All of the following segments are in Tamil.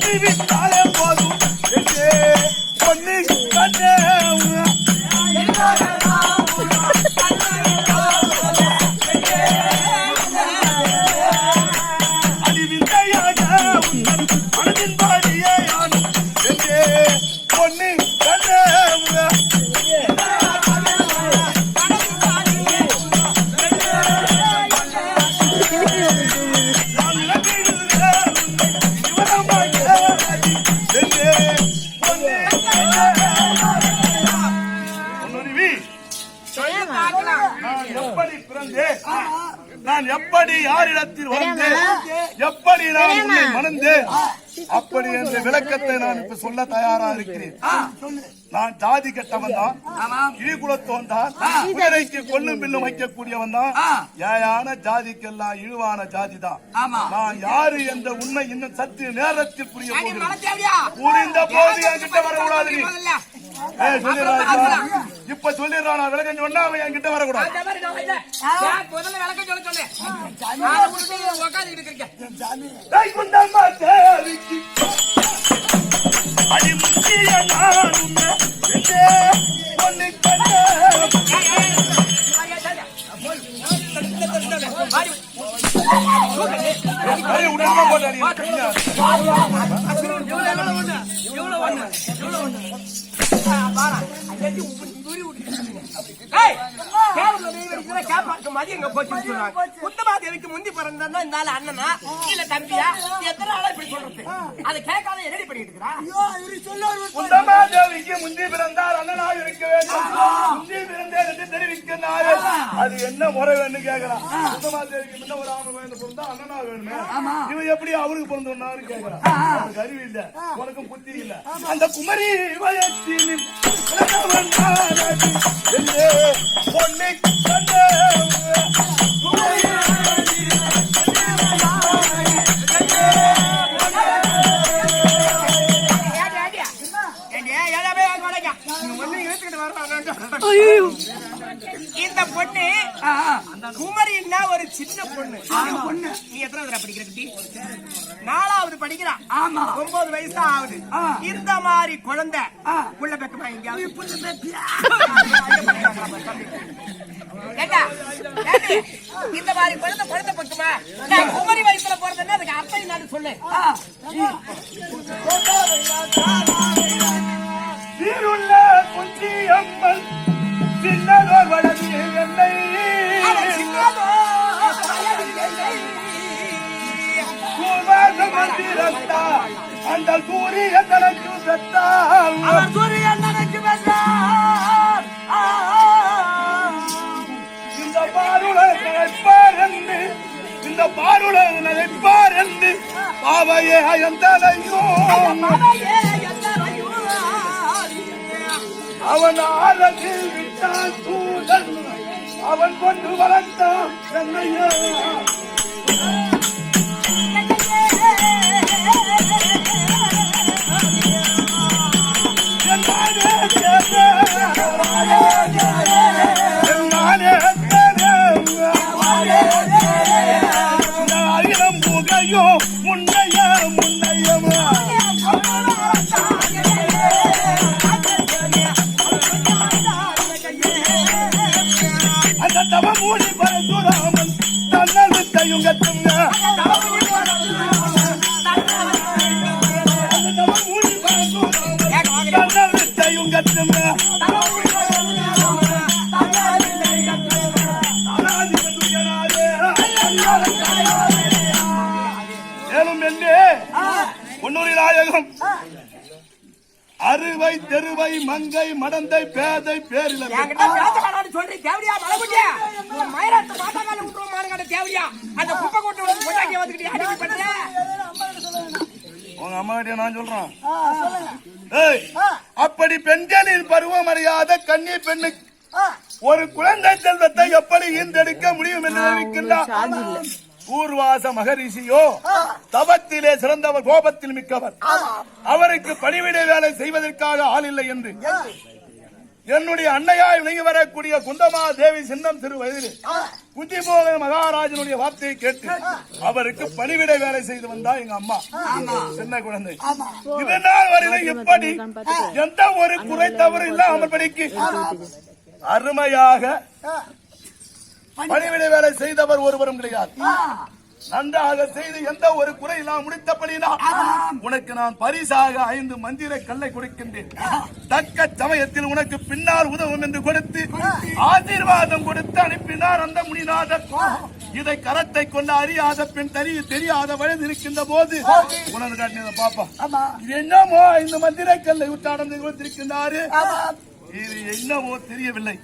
Baby, it. அப்படி என்ற விளக்கத்தை நான் இப்ப சொல்ல தயாரா இருக்கிறேன். நான் ஜாதி கெட்டவன் தான். இழிகுலத்தவன் தான். குதிரைக்கு கொல்லும் பில்லும் வைக்கக்கூடியவன் தான். ஏயான ஜாதிக்கெல்லாம் இழிவான ஜாதி தான். நான் யாரு என்ற உண்மை இன்னும் சற்று நேரத்தில் புரிய போகிறேன் புரிந்த போது என்கிட்ட வரக்கூடாது இப்ப. இப்ப சொல்லிடுறான்? நான் விளக்கம் சொன்னா அவன் என்கிட்ட வரக்கூடாது. நான் உன்னை எங்கே பொண்ணு கண்டே ஏய், உடனே போட்டாடி, கையா. குத்தமாதேவிக்கு முந்தி பிறந்தா இந்த ஆளு அண்ணனா இல்ல தம்பியா? எத்தனை ஆளா இப்படி சொல்றது? அதை கேட்காத என்னடி பண்ணிட்டு இருக்கிறா குண்டம்மா தேவிக்கு முந்தி பிறந்தார் அண்ணனாக இருக்க வேண்டும்? முந்தி பிறந்தேன் என்று தெரிவிக்கிறார். அது என்ன முறை வேணும் கேக்குறான் குண்டம்மா தேவிக்கு முன்ன ஒரு ஆண் வேணும் பிறந்தா அண்ணனா வேணுமே? இவன் எப்படி அவருக்கு பிறந்தவனாரு கேக்குறான் அறிவு இல்ல. உனக்கும் புத்தி இல்ல. அந்த குமரி என்று? பொன்னை கண்டே இந்த பொண்ணு குமரின்னா ஒரு சின்ன பொண்ணு. பொண்ணு. நீ எத்தனை தடவை படிக்கிற குட்டி? நாலாவது படிக்கிறா. ஆமா. ஒன்பது வயசு ஆகுது இந்த மாதிரி குழந்தை புள்ள பெக்கமா எங்கேயாவது? இந்த மாதிரி குழந்தை குழந்தை பக்குமா நான் குமரி வயசுல பிறந்தேன்னா அதுக்கு அர்த்தம் என்னன்னு சொல்லு. சீருள்ள குஞ்சி அம்மன் சின்னதோர் வளர்ச்சி என்னை அந்த சூரிய தனக்கு சத்தால். இந்த பாருள இந்த பாருள நினைப்பார் என்று பாவையே அயந்தனையும் அவன் ஆழத்தில் விட்டான் சூழல். அவன் கொண்டு வளர்த்தான் என்னையா தன்னழுத்தையும் மேலும் என்ன பொன்னூரி நாயகம் அறுவை தெருவை மங்கை மடந்தை பேதை பேரில் சொல்றீங்க, அந்த குப்பை வந்துக்கிட்டு பண்ற? உங்க அம்மா கிட்ட நான் சொல்றேன். ஏய், அப்படி பெண்களின் பருவம் அறியாத கன்னி பெண்ணுக்கு ஒரு குழந்தை செல்வத்தை எப்படி ஈந்தெடுக்க முடியும் என்று நினைக்கின்றார் பூர்வாச மகரிஷியோ தவத்திலே சிறந்தவர் கோபத்தில் மிக்கவர். அவருக்கு பணிவிடை வேலை செய்வதற்காக ஆள் இல்லை என்று. என்னுடைய அன்னையாய் விளங்கி வரக்கூடிய குந்தமா தேவி சின்னம் திரு வயதில் குந்திமோகன் மகாராஜனுடைய வார்த்தையை கேட்டு அவருக்கு பணிவிடை வேலை செய்து வந்தா எங்க அம்மா. சின்ன குழந்தை. இது நாள் வரையிலும் எப்படி எந்த ஒரு குறை தவறு இல்லாமல் படிக்கு. அருமையாக பணிவிடை வேலை செய்தவர் ஒருவரும் கிடையாது. நன்றாக செய்து எந்த ஒரு குறை இல்லாமல் முடித்தபடினா உனக்கு நான் பரிசாக ஐந்து மந்திர கல்லை கொடுக்கின்றேன். தக்க சமயத்தில் உனக்கு பின்னால் உதவும் என்று கொடுத்து ஆசீர்வாதம் கொடுத்து அனுப்பினார் அந்த முனிநாதர் இதை கரத்தை கொண்டு அறியாத பெண் தெரிய தெரியாத வயது இருக்கின்ற போது உனது காட்டினதை பாப்பா என்னமோ இந்த மந்திர கல்லை உச்சாடம் கொடுத்திருக்கின்றாரு. இது என்னவோ தெரியவில்லை.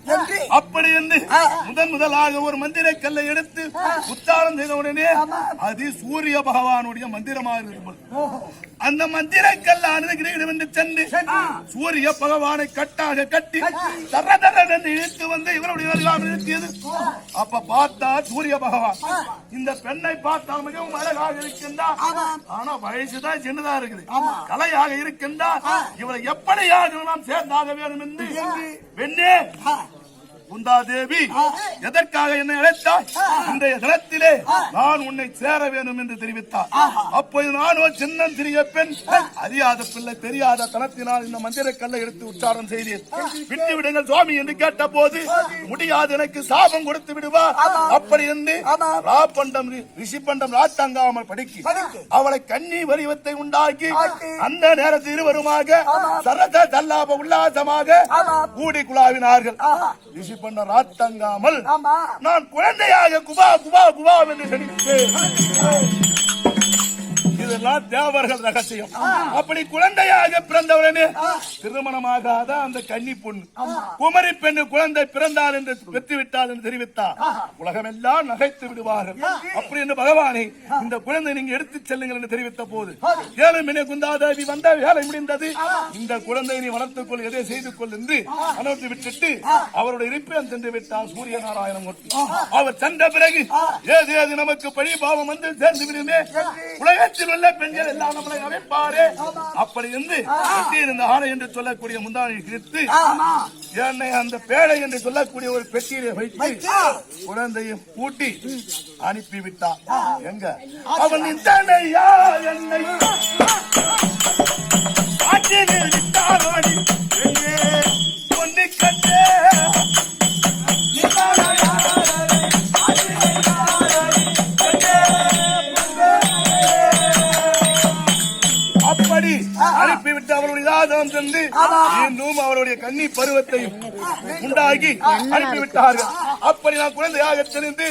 அப்படி என்று முதன் முதலாக ஒரு மந்திர கல்லை எடுத்து உச்சாரம் செய்த உடனே அது சூரிய பகவானுடைய மந்திரமாக இருக்கும் அந்த மந்திர கல்லானது என்று சென்று சூரிய பகவானை கட்டாக கட்டி தர தர இழுத்து வந்து இவருடைய நிறுத்தியது. அப்ப பார்த்தா சூரிய பகவான். இந்த பெண்ணை பார்த்தா மிகவும் அழகாக இருக்கின்றார். ஆனா வயசுதான் சின்னதா இருக்குது. கலையாக இருக்கின்றார். இவரை எப்படியாக நாம் சேர்ந்தாக வேண்டும் என்று. பெண்ணே குந்தாதேவி எதற்காக என்னை அழைத்தாய்? இன்றைய தினத்திலே நான் உன்னை சேர வேண்டும் என்று தெரிவித்தார். அப்போது நான் ஒரு சின்னம் சிறிய பெண் அறியாத பிள்ளை தெரியாத தனத்தினால் இந்த மந்திர கல்லை எடுத்து உச்சாரம் செய்தேன். விட்டு விடுங்கள் சுவாமி என்று கேட்ட போது முடியாது எனக்கு சாபம் கொடுத்து விடுவார் அப்படி என்று ராப்பண்டம் ரிஷி பண்டம் ராத்தங்காமல் படிக்க அவளை கன்னி வடிவத்தை உண்டாக்கி அந்த நேரத்தில் இருவருமாக சரத தல்லாப உல்லாசமாக கூடி குழாவினார்கள். ரிஷி பண்ண ராத்தங்காமல் நான் குழந்தையாக குபா குபா குபா என்று செடித்தேன் இதெல்லாம் தேவர்கள் ரகசியம். அப்படி குழந்தையாக பிறந்தவுடனே திருமணமாகாத அந்த கன்னி பொண்ணு குமரி பெண்ணு குழந்தை பிறந்தால் என்று பெற்று விட்டால் என்று தெரிவித்தார். உலகமெல்லாம் நகைத்து விடுவார்கள். அப்படி என்று பகவானே இந்த குழந்தை நீங்க எடுத்து செல்லுங்கள் என்று தெரிவித்த போது ஏழு மினே குந்தாதேவி வந்த வேலை முடிந்தது. இந்த குழந்தையை நீ வளர்த்துக் கொள் எதை செய்து கொள் என்று அனுப்பி விட்டுட்டு அவருடைய இருப்பிடம் சென்று விட்டார் சூரிய நாராயணமூர்த்தி அவர் சென்ற பிறகு ஏது ஏது நமக்கு பழி பாவம் வந்து சேர்ந்து விடுமே. உலகத்தில் உள்ள பெண்கள் எல்லாம் நம்மளை அமைப்பாரு. அப்படி இருந்து இருந்த ஆணை என்று சொல்லக்கூடிய முந்தானை கிழித்து என்னை அந்த பேழை என்று சொல்லக்கூடிய ஒரு பெட்டியிலே வைத்து குழந்தையும் பூட்டி அனுப்பி விட்டான் எங்க? அவன் இந்தனையா என்னை ஆற்றினில் விட்டானோடி சென்று இன்னும் அவருடைய கன்னி பருவத்தை உண்டாக்கி அனுப்பிவிட்டார்கள். அப்படி நான் குழந்தையாக தெரிந்து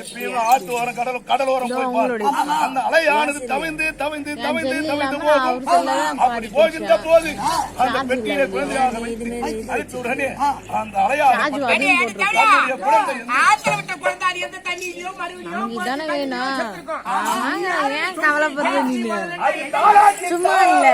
இப்பயும் ஆற்றோரம் கடல் கடலோரம் போய். அந்த அலையானது தவிந்து தவிந்து தவிந்து தவிந்து போகும். அப்படி போகின்ற போது அந்த பெட்டியில குழந்தையாக வைத்து அழித்த உடனே அந்த அலையானது குழந்தை வேணும் கவலைப்படுற சும்மா இல்ல.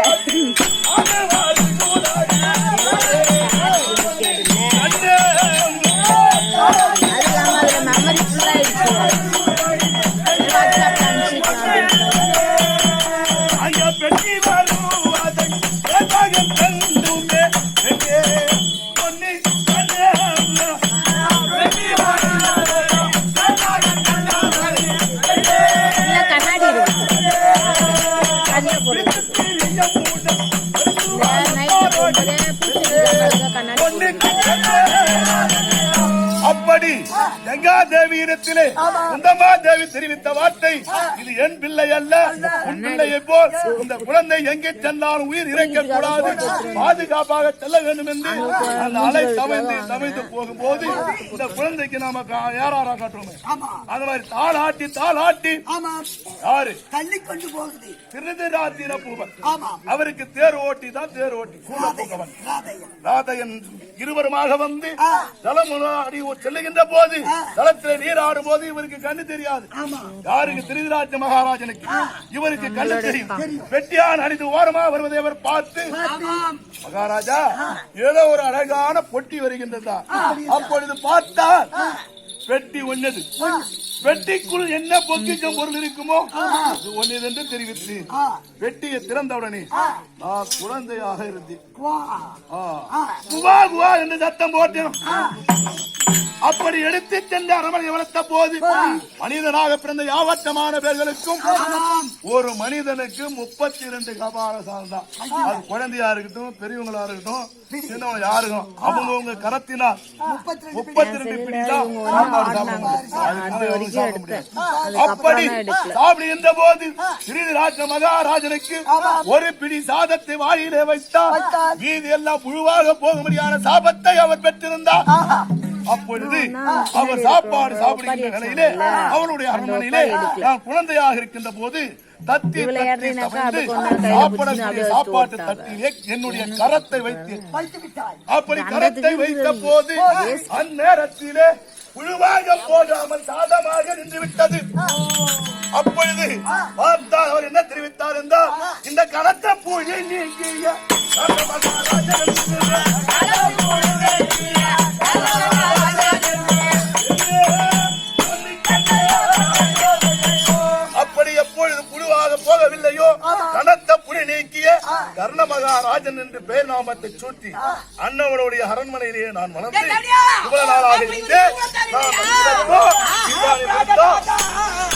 அப்படி கங்கா தேவி இடத்திலே குந்தமா தேவி தெரிவித்த வார்த்தை இது என் பிள்ளை அல்ல உன் பிள்ளையை போல் இந்த குழந்தை எங்கே சென்றாலும் உயிர் இறக்க கூடாது பாதுகாப்பாக செல்ல வேண்டும் என்று அந்த அலை தவிழ்ந்து தவிழ்ந்து போகும்போது இந்த குழந்தைக்கு நாம யாராரா காட்டுறோமே. அந்த மாதிரி தாளாட்டி தாளாட்டி ஆமா. யாரு? தள்ளி கொண்டு போகுது. திருதிராத்திர பூவன். அவருக்கு தேர் ஓட்டி தான் தேர் ஓட்டி. சூழப்பூங்கவன் ராதையன். ராதையன் இருவருமாக வந்து அடி செல்லுகின்ற போது ஜலத்திலே நீராடும் போது இவருக்கு கண்ணு தெரியாது. யாருக்கு திருதிராஜ மகாராஜனுக்கு? இவருக்கு கண்ணு தெரியும். வெட்டியான் அடித்து ஓரமா வருவதை அவர் பார்த்து மகாராஜா ஏதோ ஒரு அழகான பொட்டி வருகின்றதா? அப்பொழுது பார்த்தால் பெட்டி ஒன்னது வெட்டிக்குள் என்ன பொக்கிக்கும் பொருள் இருக்குமோ அது ஒன்னு என்று தெரிவித்து வெட்டியை திறந்தவுடனே நான் குழந்தையாக இருந்தேன். ஆ. குவா குவா என்று சத்தம் போட்டேன். அப்படி எடுத்து சென்று அரமனை வளர்த்த போது மனிதனாக பிறந்த யாவட்டமான பேர்களுக்கும் ஒரு மனிதனுக்கு முப்பத்தி இரண்டு கபால சார்ந்தான் அது குழந்தையா இருக்கட்டும் பெரியவங்களா இருக்கட்டும் சின்னவங்க யாருக்கும் அவங்கவுங்க கரத்தினால் முப்பத்தி ரெண்டு முடியாது. அப்படி சாப்பிடுகின்ற போது சிறிது மகாராஜனுக்கு ஒரு பிடி சாதத்தை வாயிலே வைத்தார். மீதி எல்லாம் புழுவாக போகும்படியான சாபத்தை அவர் பெற்றிருந்தார். அப்பொழுது அவர் சாப்பாடு சாப்பிடுகின்ற நிலையிலே அவனுடைய அரண்மனையிலே நான் குழந்தையாக இருக்கின்ற போது தத்தி தத்தி சாப்பிடக்கூடிய சாப்பாட்டு தட்டிலே என்னுடைய கரத்தை வைத்து அப்படி கரத்தை வைத்த போது அந்நேரத்திலே புழுவாக போகாமல் சாதமாக நின்று விட்டது அப்பொழுது பார்த்தால் அவர் என்ன தெரிவித்தார் என்றால் இந்த கனத்த பூஜை நீங்கிய கர்ண மகாராஜன் என்று பெயர் நாமத்தை சூட்டி அண்ணவனுடைய அரண்மனையிலேயே நான் வளர்ந்து இவ்வளவு நாளாக இருந்தேன் நான்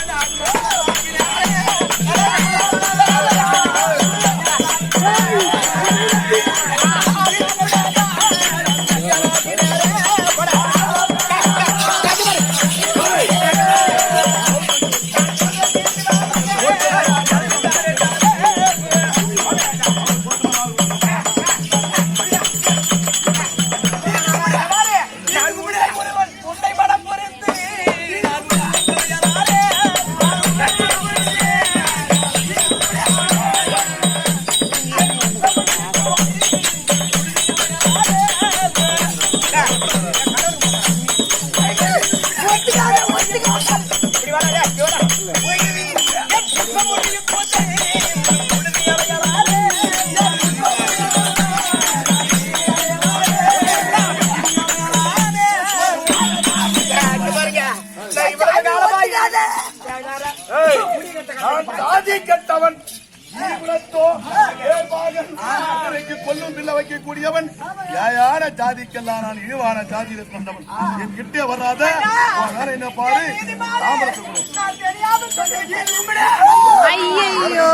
சாதி கெட்டவன் கொல்லும் பிள்ளை வைக்கக்கூடியவன். யாயான ஜாதிக்கெல்லாம் நான் இழிவான ஜாதியில கொண்டவன் என் கிட்டே வராத என்ன பாரு? ஐயையோ.